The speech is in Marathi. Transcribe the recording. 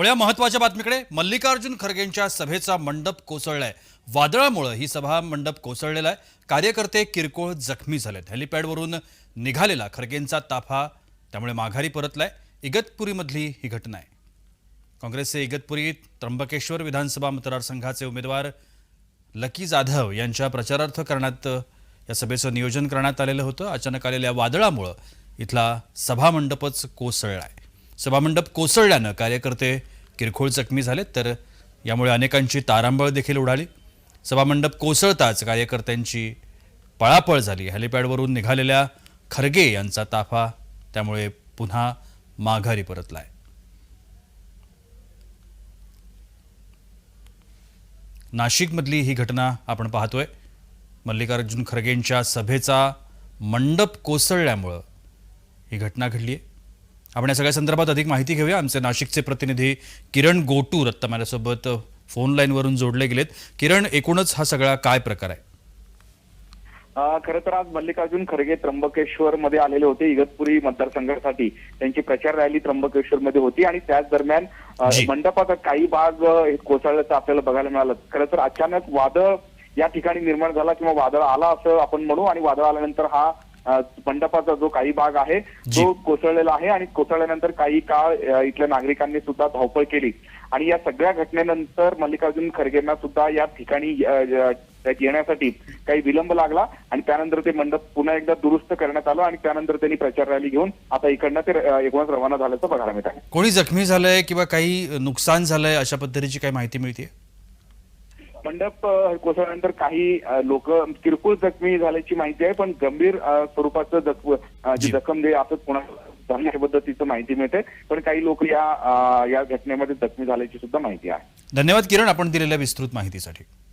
वळ्या महत्त्वाच्या बातमीकडे मल्लिकार्जुन खरगेंच्या सभेचा मंडप कोसळलाय. वादळामुळे ही सभा मंडप कोसळलेला आहे. कार्यकर्ते किरकोळ जखमी झालेत. हेलिपॅडवरून निघालेला खरगेंचा ताफा त्यामुळे माघारी परतलाय. इगतपुरीमधली ही घटना आहे. काँग्रेसचे इगतपुरी त्र्यंबकेश्वर विधानसभा मतदारसंघाचे उमेदवार लकी जाधव यांच्या प्रचारार्थ करण्यात या सभेचं नियोजन करण्यात आलेलं होतं. अचानक आलेल्या वादळामुळं इथला सभामंडपच कोसळला आहे सभामंडप कोसळल्यानं कार्यकर्ते किरकोळ जखमी झालेत तर यामुळे अनेकांची तारांबळ देखील उडाली. सभामंडप कोसळताच कार्यकर्त्यांची पळापळ झाली. हेलिपॅडवरून निघालेल्या खरगे यांचा ताफा त्यामुळे पुन्हा माघारी परतलाय. नाशिकमधली ही घटना आपण पाहतोय. मल्लिकार्जुन खरगेंच्या सभेचा मंडप कोसळल्यामुळं ही घटना घडली आहे आपण या सगळ्या संदर्भात अधिक माहिती घेऊया. आमचे नाशिकचे प्रतिनिधी किरण गोटूर आत्ता माझ्यासोबत फोन लाईनवरून जोडले गेलेत. किरण एकूणच हा सगळा काय प्रकार आहे? खरं तर आज मल्लिकार्जुन खरगे त्र्यंबकेश्वर मध्ये आलेले होते. इगतपुरी मतदारसंघासाठी त्यांची प्रचार रॅली त्र्यंबकेश्वर मध्ये होती आणि त्याच दरम्यान. मंडपाचा काही भाग कोसळल्याचं आपल्याला बघायला मिळालं. खरं तर अचानक वादळ या ठिकाणी निर्माण झाला किंवा वादळ आला असं आपण म्हणू आणि वादळ आल्यानंतर हा मंडपाचा जो काही भाग आहे. तो कोसळलेला आहे आणि कोसळल्यानंतर काही काळ इथल्या नागरिकांनी सुद्धा धावपळ केली. आणि या सगळ्या घटनेनंतर मल्लिकार्जुन खरगेंना सुद्धा या ठिकाणी येण्यासाठी काही विलंब लागला आणि त्यानंतर ते मंडप पुन्हा एकदा दुरुस्त करण्यात आलं आणि त्यानंतर त्यांनी प्रचार रॅली घेऊन आता इकडनं ते एकूणच रवाना झाल्याचं बघायला मिळत आहे कोणी जखमी झालंय किंवा काही नुकसान झालंय अशा पद्धतीची काही माहिती मिळते मंडप कोसळल्यानंतर काही लोक किरकोळ जखमी झाल्याची माहिती आहे पण गंभीर स्वरूपाचं जी. जखम जे पुन्हा झाल्या पद्धतीचं माहिती मिळते. पण काही लोक या या घटनेमध्ये जखमी झाल्याची सुद्धा माहिती आहे. धन्यवाद किरण आपण दिलेल्या विस्तृत माहितीसाठी.